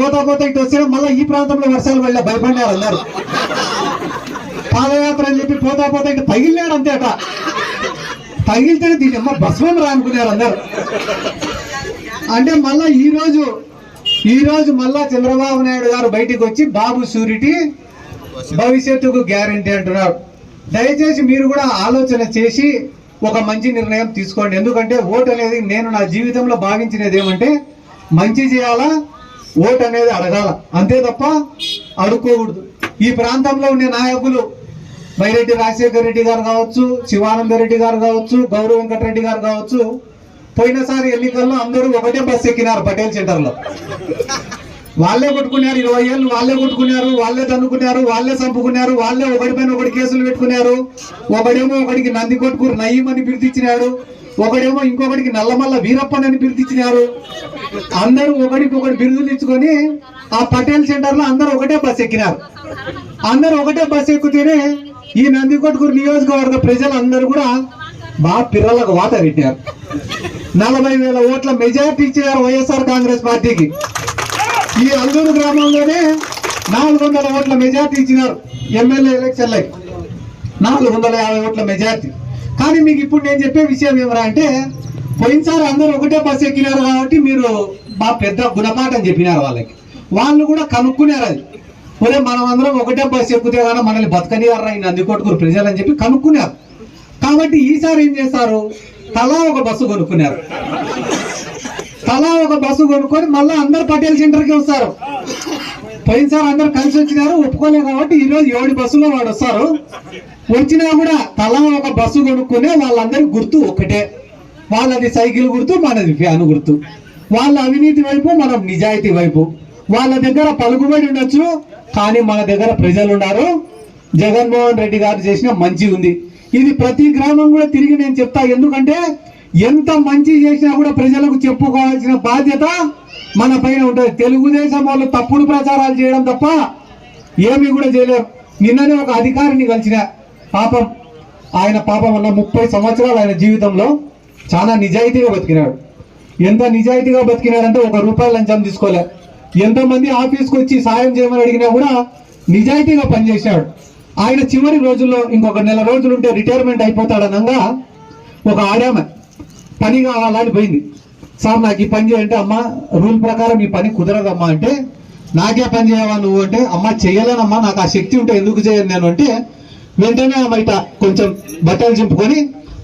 పోతా పోతా ఇటు వచ్చినా మళ్ళీ ఈ ప్రాంతంలో వర్షాలు వెళ్ళా భయపడినారు అందరు. పాదయాత్ర అని చెప్పి పోతా పోతా ఇటు తగిలినాడు అంతే అట. తగిలితేనే దీని అమ్మ భస్మం రానుకున్నారు అందరు. అంటే మళ్ళా ఈ రోజు ఈ రోజు మళ్ళా చంద్రబాబు నాయుడు గారు బయటికి వచ్చి బాబు సూరిటీ భవిష్యత్తుకు గ్యారంటీ అంటున్నారు. దయచేసి మీరు కూడా ఆలోచన చేసి ఒక మంచి నిర్ణయం తీసుకోండి. ఎందుకంటే ఓటు అనేది నేను నా జీవితంలో భావించినది ఏమంటే మంచి చేయాలా ఓటు అనేది అడగాల. అంతే తప్ప అడుక్కోకూడదు. ఈ ప్రాంతంలో ఉండే నాయకులు వైరెడ్డి రాజశేఖర రెడ్డి గారు కావచ్చు శివానంద రెడ్డి గారు కావచ్చు గౌరవ వెంకటరెడ్డి గారు కావచ్చు పోయినసారి ఎన్నికల్లో అందరూ ఒకటే బస్సు ఎక్కినారు పటేల్ సెంటర్లో. వాళ్ళే కొట్టుకున్నారు ఇరవై ఏళ్ళు వాళ్ళే కొట్టుకున్నారు వాళ్ళే తన్నుకున్నారు వాళ్ళే చంపుకున్నారు వాళ్ళే ఒకటి పైన ఒకటి కేసులు పెట్టుకున్నారు. ఒకడేమో ఒకడికి నంది కొట్టుకురు నయ్యమని అని ఒకడేమో ఇంకొకటికి నల్లమల్ల వీరప్పని అని బిరుదిచ్చినారు అందరూ ఒకడికి ఒకటి బిరుదులు ఇచ్చుకొని ఆ పటేల్ సెంటర్లో అందరూ ఒకటే బస్ ఎక్కినారు. అందరూ ఒకటే బస్ ఎక్కుతేనే ఈ నంది కొట్టుకురు నియోజకవర్గ ప్రజలందరూ కూడా బాగా పిల్లలకు వాత పెట్టారు నలభై వేల ఓట్ల మెజార్టీ ఇచ్చినారు వైఎస్ఆర్ కాంగ్రెస్ పార్టీకి. ఈ అల్లూరు గ్రామంలోనే నాలుగు వందల ఓట్ల మెజార్టీ ఇచ్చినారు ఎమ్మెల్యే ఎలక్షన్లకి. నాలుగు వందల యాభై ఓట్ల మెజార్టీ. కానీ మీకు ఇప్పుడు నేను చెప్పే విషయం ఏమరా అంటే పోయినసారి అందరూ ఒకటే బస్సు ఎక్కినారు కాబట్టి మీరు మా పెద్ద గుణపాఠం చెప్పినారు వాళ్ళకి. వాళ్ళు కూడా కనుక్కున్నారు అది. ఒరే మనం అందరం ఒకటే బస్సు ఎక్కుతే కానీ మనల్ని బతకనియారా ఈ నందికొట్టుకురు ప్రజలు అని చెప్పి కనుక్కున్నారు. కాబట్టి ఈసారి ఏం చేస్తారు? తలా ఒక బస్సు కొనుక్కున్నారు. తలా ఒక బస్సు కొనుక్కొని మళ్ళీ అందరు పటేల్ సెంటర్కి వస్తారు. పోయినసారి అందరు కలిసి వచ్చినారు ఒప్పుకోలేదు కాబట్టి ఈ రోజు ఏడు బస్సులో వాడు వస్తారు. వచ్చినా కూడా తలా ఒక బస్సు కొనుక్కునే వాళ్ళందరి గుర్తు ఒకటే వాళ్ళది సైకిల్ గుర్తు మనది ఫ్యాన్ గుర్తు. వాళ్ళ అవినీతి వైపు మనం నిజాయితీ వైపు. వాళ్ళ దగ్గర పలుకుబడి ఉండొచ్చు కానీ మన దగ్గర ప్రజలు ఉన్నారు. జగన్మోహన్ రెడ్డి గారు చేసిన మంచి ఉంది. ఇది ప్రతి గ్రామం కూడా తిరిగి నేను చెప్తా ఎందుకంటే ఎంత మంచి చేసినా కూడా ప్రజలకు చెప్పుకోవాల్సిన బాధ్యత మన పైన ఉంటుంది. తెలుగుదేశం వాళ్ళు తప్పుడు ప్రచారాలు చేయడం తప్ప ఏమీ కూడా చేయలేరు. నిన్ననే ఒక అధికారిని కలిసిన పాపం ఆయన పాపం వల్ల ముప్పై సంవత్సరాలు ఆయన జీవితంలో చాలా నిజాయితీగా బతికినాడు. ఎంత నిజాయితీగా బతికినాడంటే ఒక రూపాయి లంచం తీసుకోలే. ఎంతమంది ఆఫీస్కి వచ్చి సాయం చేయమని అడిగినా కూడా నిజాయితీగా పనిచేశాడు. ఆయన చివరి రోజుల్లో ఇంకొక నెల రోజులు ఉంటే రిటైర్మెంట్ అయిపోతాడనంగా ఒక ఆడామె పని కావాలని పోయింది. సార్ నాకు ఈ పని చేయంటే అమ్మ రూల్ ప్రకారం ఈ పని కుదరదమ్మా అంటే నాకే పని చేయవా నువ్వు అంటే అమ్మ చేయలేనమ్మా నాకు ఆ శక్తి ఉంటే ఎందుకు చేయను నేను అంటే వెంటనే ఆమె ఇట కొంచెం బట్టలు చింపుకొని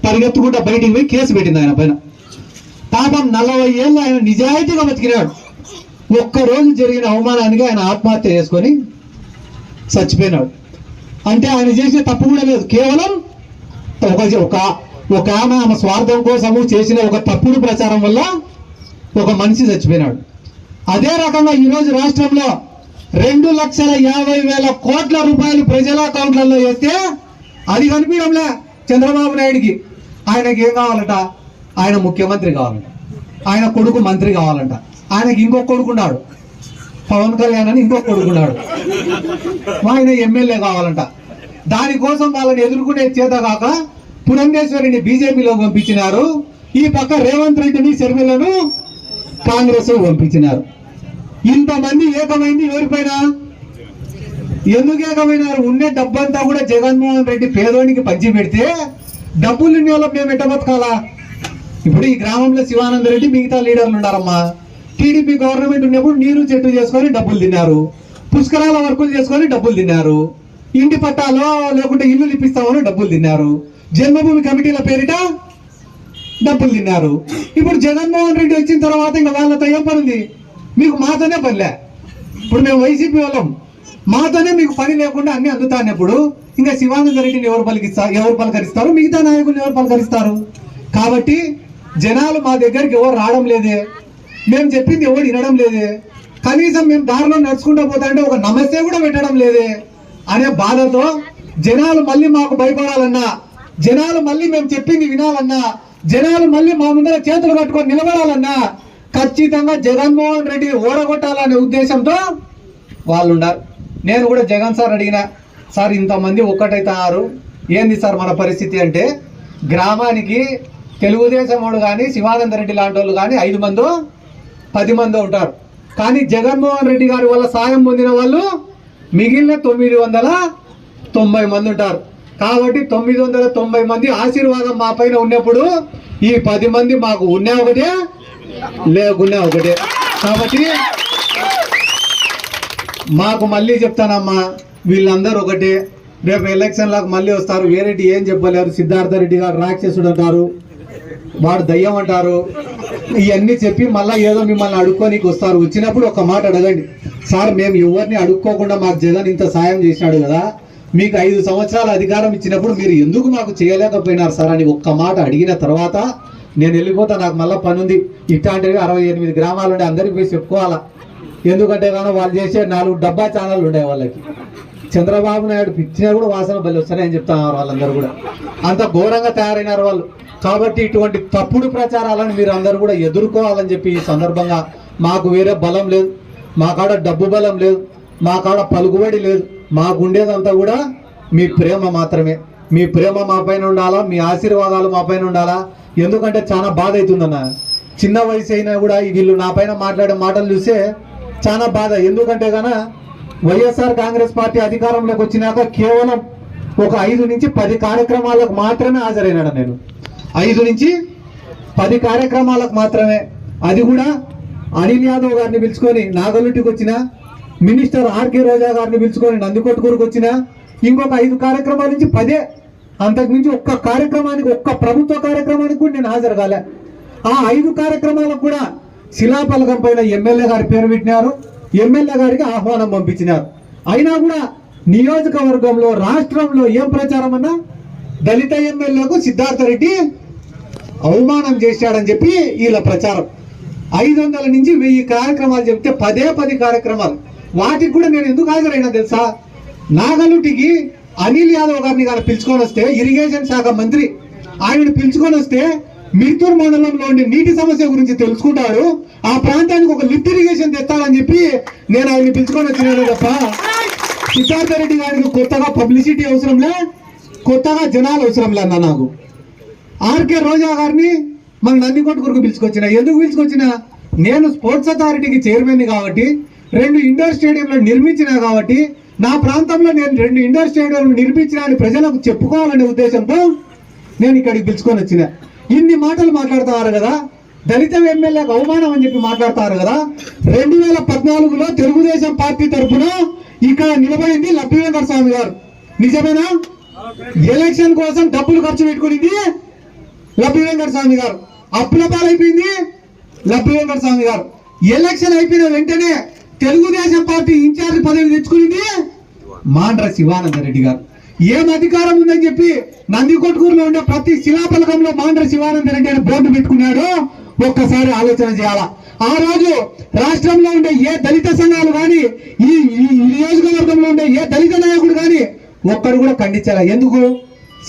పరిగెత్తుకుంటా బయటికి పోయి కేసు పెట్టింది ఆయన పైన. పాపం నలభై ఏళ్ళు ఆయన నిజాయితీగా బతికినాడు. ఒక్క రోజు జరిగిన అవమానానికి ఆయన ఆత్మహత్య చేసుకొని చచ్చిపోయినాడు. అంటే ఆయన చేసే తప్పు కూడా లేదు. కేవలం ఒక ఒక ఒక ఆమె ఆమె స్వార్థం కోసము చేసిన ఒక తప్పుడు ప్రచారం వల్ల ఒక మనిషి చచ్చిపోయినాడు. అదే రకంగా ఈరోజు రాష్ట్రంలో రెండు లక్షల యాభై వేల కోట్ల రూపాయలు ప్రజల అకౌంట్లలో వేస్తే అది కనిపించడంలే చంద్రబాబు నాయుడికి. ఆయనకి ఏం కావాలట? ఆయన ముఖ్యమంత్రి కావాలంట. ఆయన కొడుకు మంత్రి కావాలంట. ఆయనకి ఇంకొక కొడుకున్నాడు పవన్ కళ్యాణ్ అని ఇంకొక కొడుకున్నాడు ఆయన ఎమ్మెల్యే కావాలంట. దానికోసం వాళ్ళని ఎదుర్కొనే చేత కాక పురంధేశ్వరిని బీజేపీలో పంపించినారు. ఈ పక్క రేవంత్ రెడ్డిని శర్మిలను కాంగ్రెస్ పంపించినారు. ఇంతమంది ఏకమైంది ఎవరిపైన ఎందుకు ఏకమైనారు? ఉండే డబ్బంతా కూడా జగన్మోహన్ రెడ్డి పేదోనికి పంచి పెడితే డబ్బులు వాళ్ళ మేము ఎట్టబతకాలా ఇప్పుడు ఈ గ్రామంలో శివానంద రెడ్డి మిగతా లీడర్లు ఉన్నారమ్మా. టీడీపీ గవర్నమెంట్ ఉన్నప్పుడు నీరు చెట్టు చేసుకొని డబ్బులు తిన్నారు. పుష్కరాల వర్కులు చేసుకొని డబ్బులు తిన్నారు. ఇంటి పట్టాలో లేకుంటే ఇల్లు ఇప్పిస్తామని డబ్బులు తిన్నారు. జన్మభూమి కమిటీల పేరిట డబ్బులు తిన్నారు ఇప్పుడు జగన్మోహన్ రెడ్డి వచ్చిన తర్వాత ఇంకా వాళ్ళతో ఏం పనింది మీకు మాతోనే పనిలే. ఇప్పుడు మేము వైసీపీ వాళ్ళం. మాతోనే మీకు పని లేకుండా అన్ని అందుతానప్పుడు ఇంకా శివానంద రెడ్డిని ఎవరు పలికిస్తారు ఎవరు పలకరిస్తారు? మిగతా నాయకులు ఎవరు పలకరిస్తారు? కాబట్టి జనాలు మా దగ్గరికి ఎవరు రావడం లేదే. మేము చెప్పింది ఎవరు వినడం లేదే. కనీసం మేము దారిలో నడుచుకుంటూ పోతా అంటే ఒక నమస్తే కూడా పెట్టడం లేదే. అనే బాధతో జనాలు మళ్ళీ మాకు భయపడాలన్నా జనాలు మళ్ళీ మేము చెప్పింది వినాలన్నా జనాలు మళ్ళీ మా ముందర చేతులు కట్టుకొని నిలబడాలన్నా ఖచ్చితంగా జగన్మోహన్ రెడ్డి ఓడగొట్టాలనే ఉద్దేశంతో వాళ్ళు ఉన్నారు నేను కూడా జగన్ సార్ అడిగిన సార్ ఇంతమంది ఒక్కటైతున్నారు ఏంది సార్ మన పరిస్థితి అంటే గ్రామానికి తెలుగుదేశం వాడు కానీ శివానంద రెడ్డి లాంటి వాళ్ళు కానీ ఐదు మందో పది మందో ఉంటారు. కానీ జగన్మోహన్ రెడ్డి గారి వల్ల సాయం పొందిన వాళ్ళు మిగిలిన తొమ్మిది వందల తొంభై మంది ఉంటారు. కాబట్టి తొమ్మిది వందల తొంభై మంది ఆశీర్వాదం మా పైన ఉన్నప్పుడు ఈ పది మంది మాకు ఉన్నా ఒకటే లేకున్నా ఒకటే. కాబట్టి మాకు మళ్ళీ చెప్తానమ్మా వీళ్ళందరూ ఒకటే. రేపు ఎలక్షన్లకు మళ్ళీ వస్తారు. వేరేటి ఏం చెప్పలేరు. సిద్ధార్థ రెడ్డి గారు రాక్షసుడు అంటారు. వాడు దయ్యం అంటారు. ఇవన్నీ చెప్పి మళ్ళీ ఏదో మిమ్మల్ని అడుక్కోనికి వస్తారు. వచ్చినప్పుడు ఒక మాట అడగండి. సార్ మేము ఎవరిని అడుక్కోకుండా మాకు జగన్ ఇంత సాయం చేసినాడు కదా. మీకు ఐదు సంవత్సరాల అధికారం ఇచ్చినప్పుడు మీరు ఎందుకు మాకు చేయలేకపోయినారు సార్ అని ఒక్క మాట అడిగిన తర్వాత నేను వెళ్ళిపోతా నాకు మళ్ళీ పని ఉంది ఇట్లాంటివి అరవై ఎనిమిది గ్రామాలు ఉండే అందరికి పోయి చెప్పుకోవాలా? ఎందుకంటే కానీ వాళ్ళు చేసే నాలుగు డబ్బా ఛానళ్ళు ఉండే వాళ్ళకి. చంద్రబాబు నాయుడు పిచ్చినా కూడా వాసన బలి వస్తాయని చెప్తున్నారు వాళ్ళందరూ కూడా. అంత ఘోరంగా తయారైనారు వాళ్ళు. కాబట్టి ఇటువంటి తప్పుడు ప్రచారాలను మీరు అందరూ కూడా ఎదుర్కోవాలని చెప్పి ఈ సందర్భంగా మాకు వేరే బలం లేదు. మా కాడ డబ్బు బలం లేదు. మా కాడ పలుకుబడి లేదు. మాకు ఉండేదంతా కూడా మీ ప్రేమ మాత్రమే. మీ ప్రేమ మా పైన ఉండాలా? మీ ఆశీర్వాదాలు మా పైన ఉండాలా? ఎందుకంటే చాలా బాధ అవుతుందన్న. చిన్న వయసు అయినా కూడా ఈ వీళ్ళు నా పైన మాట్లాడే మాటలు చూస్తే చాలా బాధ. ఎందుకంటే గన వైఎస్ఆర్ కాంగ్రెస్ పార్టీ అధికారంలోకి వచ్చినాక కేవలం ఒక ఐదు నుంచి పది కార్యక్రమాలకు మాత్రమే హాజరైనాడు నేను. ఐదు నుంచి పది కార్యక్రమాలకు మాత్రమే. అది కూడా అనిల్ యాదవ్ గారిని పిలుచుకొని నాగలుటికి వచ్చిన మినిస్టర్ ఆర్కే రోజా గారిని పిలుచుకొని నందికొట్టుకూరుకు వచ్చిన ఇంకొక ఐదు కార్యక్రమాల నుంచి పదే అంతకుమించి ఒక్క కార్యక్రమానికి ఒక్క ప్రభుత్వ కార్యక్రమానికి కూడా నేను హాజరు కాలే. ఆ ఐదు కార్యక్రమాలకు కూడా శిలాపలకం పైన ఎమ్మెల్యే గారి పేరు పెట్టినారు. ఎమ్మెల్యే గారికి ఆహ్వానం పంపించినారు. అయినా కూడా నియోజకవర్గంలో రాష్ట్రంలో ఏం ప్రచారం అన్నా దళిత ఎమ్మెల్యేకు సిద్ధార్థ రెడ్డి అవమానం చేశాడని చెప్పి వీళ్ళ ప్రచారం. ఐదు వందల నుంచి వెయ్యి కార్యక్రమాలు చెప్తే పదే పది కార్యక్రమాలు. వాటికి కూడా నేను ఎందుకు హాజరైనా తెలుసా? నాగలుటికి అనిల్ యాదవ్ గారిని కానీ పిలుచుకొని వస్తే ఇరిగేషన్ శాఖ మంత్రి ఆయనను పిలుచుకొని వస్తే మిర్తూర్ మండలంలో ఉండే నీటి సమస్య గురించి తెలుసుకుంటాడు ఆ ప్రాంతానికి ఒక లిఫ్ట్ ఇరిగేషన్ తెస్తాడని చెప్పి నేను ఆయన్ని పిలుచుకొని వచ్చినాను తప్ప సిద్ధార్థ రెడ్డి గారికి కొత్తగా పబ్లిసిటీ అవసరంలే కొత్తగా జనాలు అవసరంలే అన్న నాకు. ఆర్కే రోజా గారిని మన నందికొట్టుకురకు పిలుచుకొచ్చిన. ఎందుకు పిలుచుకొచ్చిన? నేను స్పోర్ట్స్ అథారిటీకి చైర్మన్ కాబట్టి రెండు ఇండోర్ స్టేడియంలు నిర్మించినా కాబట్టి నా ప్రాంతంలో నేను రెండు ఇండోర్ స్టేడియంలు నిర్మించిన అని ప్రజలకు చెప్పుకోవాలనే ఉద్దేశంతో నేను ఇక్కడికి పిలుచుకొని వచ్చిన. ఇన్ని మాటలు మాట్లాడుతున్నారు కదా దళిత ఎమ్మెల్యేకు అవమానం అని చెప్పి మాట్లాడతారు కదా రెండు వేల పద్నాలుగులో తెలుగుదేశం పార్టీ తరఫున ఇక్కడ నిలబడింది లక్ష్మీవేంకర స్వామి గారు. నిజమేనా? ఎలక్షన్ కోసం డబ్బులు ఖర్చు పెట్టుకునింది లక్ష్మీవేంకర స్వామి గారు. అప్పుల పాలైపోయింది లక్ష్మీవేంకర స్వామి గారు. ఎలక్షన్ అయిపోయిన వెంటనే తెలుగుదేశం పార్టీ ఇన్ఛార్జ్ పదవి తెచ్చుకునింది మాండ్ర శివానంద రెడ్డి గారు. ఏం అధికారం ఉందని చెప్పి నందికొట్కూరులో ఉండే ప్రతి శిలాఫలకంలో మాండ్ర శివానంద రెడ్డి అని బోర్డు పెట్టుకున్నాడు. ఒక్కసారి ఆలోచన చేయాలా? ఆ రోజు రాష్ట్రంలో ఉండే ఏ దళిత సంఘాలు కానీ ఈ ఈ నియోజకవర్గంలో ఉండే ఏ దళిత నాయకుడు కానీ ఒక్కడు కూడా ఖండించాలా. ఎందుకు?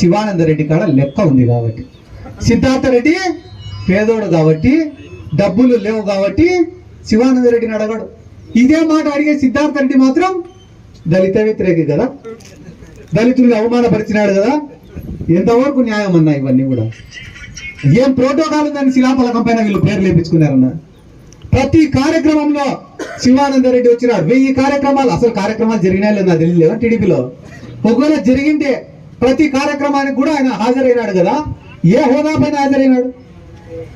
శివానంద రెడ్డి కాడ లెక్క ఉంది కాబట్టి. సిద్ధార్థ రెడ్డి పేదోడు కాబట్టి డబ్బులు లేవు కాబట్టి శివానంద రెడ్డిని అడగడు. ఇదే మాట అడిగే సిద్ధార్థ రెడ్డి మాత్రం దళిత వ్యతిరేకి కదా? దళితుల్ని అవమానపరిచినాడు కదా? ఎంతవరకు న్యాయం అన్నా ఇవన్నీ కూడా? ఏం ప్రోటోకాల్ ఉందని శిలాఫలకం పైన వీళ్ళు పేరు లేపించుకున్నారన్న ప్రతి కార్యక్రమంలో శివానందరెడ్డి వచ్చినాడు వెయ్యి కార్యక్రమాలు అసలు కార్యక్రమాలు జరిగినాయి లేదా తెలియలేదా టీడీపీలో? ఒకవేళ జరిగింటే ప్రతి కార్యక్రమానికి కూడా ఆయన హాజరైనాడు కదా? ఏ హోదా పైన హాజరైనాడు?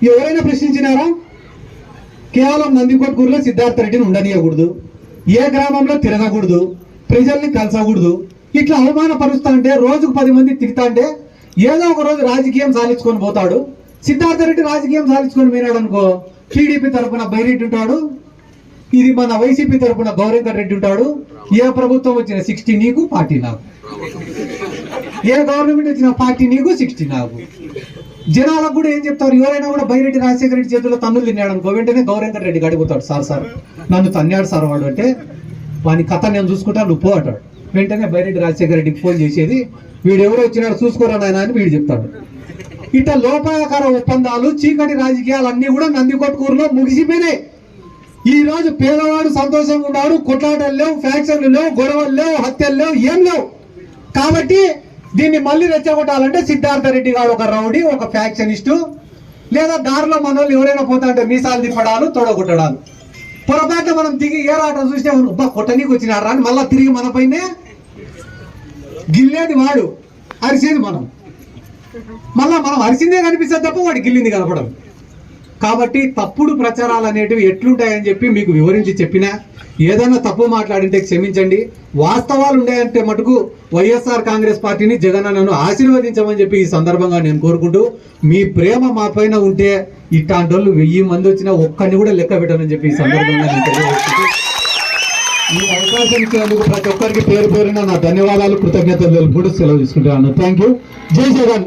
ఎవరైనా ప్రశ్నించినారా? కేవలం నందికొట్కూరులో సిద్ధార్థ రెడ్డిని ఉండనీయకూడదు. ఏ గ్రామంలో తిరగకూడదు. ప్రజల్ని కలసకూడదు. ఇట్లా అవమానపరుస్తా అంటే రోజుకు పది మంది తిరుగుతా అంటే ఏదో ఒక రోజు రాజకీయం సాధించుకొని పోతాడు. సిద్ధార్థ రెడ్డి రాజకీయం సాధించుకొని పోయినాడు అనుకో టీడీపీ తరఫున బైరెడ్డి ఉంటాడు. ఇది మన వైసీపీ తరఫున గౌరీంకర్ రెడ్డి ఉంటాడు. ఏ ప్రభుత్వం వచ్చిన సిక్స్టీ నీకు పార్టీ నాకు. ఏ గవర్నమెంట్ వచ్చిన పార్టీ నీకు సిక్స్టీ నాకు. జనాలకు కూడా ఏం చెప్తారు? ఎవరైనా కూడా బైరెడ్డి రాజశేఖర రెడ్డి చేతుల్లో తన్నులు తిన్నాడు అనుకో వెంటనే గౌరీంకర్ రెడ్డి అడుగుతాడు సార్ సార్ నన్ను తన్నాడు సార్ వాడు అంటే వాని కథ నేను చూసుకుంటాను నువ్వు పోటాడు అంటాడు. వెంటనే బైరెడ్డి రాజశేఖర రెడ్డికి ఫోన్ చేసేది వీడు ఎవరు వచ్చినాడు చూసుకోరా నాయన అని వీడు చెప్తాడు. ఇట్లా లోపాయకార ఒప్పందాలు చీకటి రాజకీయాలు అన్ని కూడా నందికొట్కూరులో ముగిసిపోయినాయి. ఈ రోజు పేదవాడు సంతోషంగా ఉన్నాడు కొట్లాటలు లేవు ఫ్యాక్షన్లు లేవు గొడవలు లేవు హత్యలు లేవు ఏం లేవు. కాబట్టి దీన్ని మళ్ళీ రెచ్చగొట్టాలంటే సిద్ధార్థ రెడ్డి గారు ఒక రౌడీ ఒక ఫ్యాక్షనిస్టు లేదా దారిలో మన వాళ్ళు ఎవరైనా పోతా అంటే మీసాలు తిప్పడాలు తొడగొట్టడాలు. పొరపాటు మనం దిగి ఏ రావటం చూస్తే ఉబ్బా కొట్టనీకి వచ్చినారా అని మళ్ళీ తిరిగి మన పైనే గిల్లేది వాడు అరిసేది మనం. మళ్ళా మనం అరిసిందే కనిపిస్తుంది తప్ప వాడు గిల్లింది కనపడదు. కాబట్టి తప్పుడు ప్రచారాలు అనేటివి ఎట్లుంటాయని చెప్పి మీకు వివరించి చెప్పినా ఏదైనా తప్పు మాట్లాడింటే క్షమించండి. వాస్తవాలు ఉన్నాయంటే మటుకు వైఎస్ఆర్ కాంగ్రెస్ పార్టీని జగన్ నన్ను ఆశీర్వదించమని చెప్పి ఈ సందర్భంగా నేను కోరుకుంటూ మీ ప్రేమ మా పైన ఉంటే ఇట్లాంటి వాళ్ళు వెయ్యి మంది వచ్చినా ఒక్కరిని కూడా లెక్క పెట్టనని చెప్పి ఈ సందర్భంగా నేను తెలియజేస్తున్నాను. ఈ అవకాశం ఇచ్చినందుకు ప్రతి ఒక్కరికి పేరు పేరున నా ధన్యవాదాలు కృతజ్ఞతలు తెలుపుకుంటూ సెలవు తీసుకుంటున్నాను. థ్యాంక్ యూ జై జగన్.